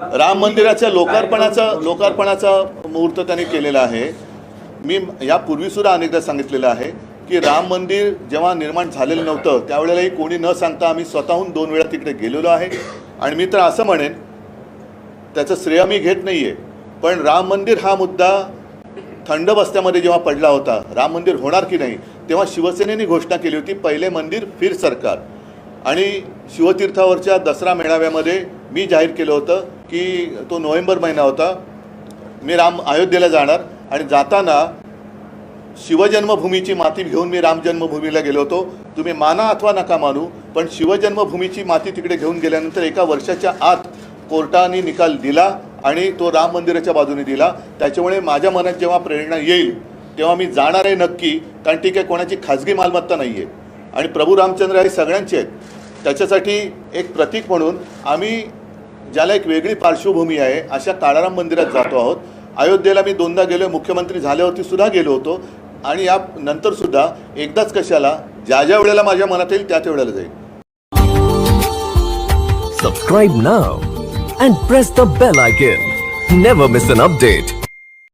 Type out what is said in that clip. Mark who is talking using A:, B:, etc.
A: राम मंदिराच्या लोकार्पणाचा लोकार्पणाचा मुहूर्त त्यांनी केलेला आहे. मी यापूर्वी सुद्धा अनेकदा सांगितलेलं आहे की राम मंदिर जेव्हा निर्माण झालेलं नव्हतं त्यावेळेलाही कोणी न सांगता आम्ही स्वतःहून दोन वेळा तिकडे गेलेलो आहे. आणि मी तर असं म्हणेन त्याचं श्रेय मी घेत नाही आहे पण राम मंदिर हा मुद्दा थंड बस्त्यामध्ये जेव्हा पडला होता राम मंदिर होणार की नाही तेव्हा शिवसेनेने घोषणा केली होती पहिले मंदिर फिर सरकार. आणि शिवतीर्थावरच्या दसरा मेळाव्यामध्ये मी जाहीर केलं होतं की तो नोव्हेंबर महिना होता. मी राम अयोध्येला जाणार आणि जाताना शिवजन्मभूमीची माती घेऊन मी राम जन्मभूमीला गेलो होतो. तुम्ही माना अथवा नका मानू पण शिवजन्मभूमीची माती तिकडे घेऊन गेल्यानंतर एका वर्षाच्या आत कोर्टाने निकाल दिला आणि तो राम मंदिराच्या बाजूने दिला. त्याच्यामुळे माझ्या मनात जेव्हा प्रेरणा येईल तेव्हा मी जाणार आहे नक्की कारण ती आहे कोणाची खाजगी मालमत्ता नाही आहे आणि प्रभू रामचंद्र हे सगळ्यांचे आहेत. त्याच्यासाठी एक प्रतीक म्हणून आम्ही ज्याला एक वेगळी पार्श्वभूमी आहे अशा काळाराम मंदिरात जातो आहोत अयोध्येला मी दोनदा गेलो मुख्यमंत्री झाल्यावरती सुद्धा गेलो होतो आणि या नंतर सुद्धा एकदाच कशाला ज्या ज्या वेळेला माझ्या मनात येईल त्या त्या वेळेला जाईल
B: Subscribe now and press the bell icon. Never miss an update.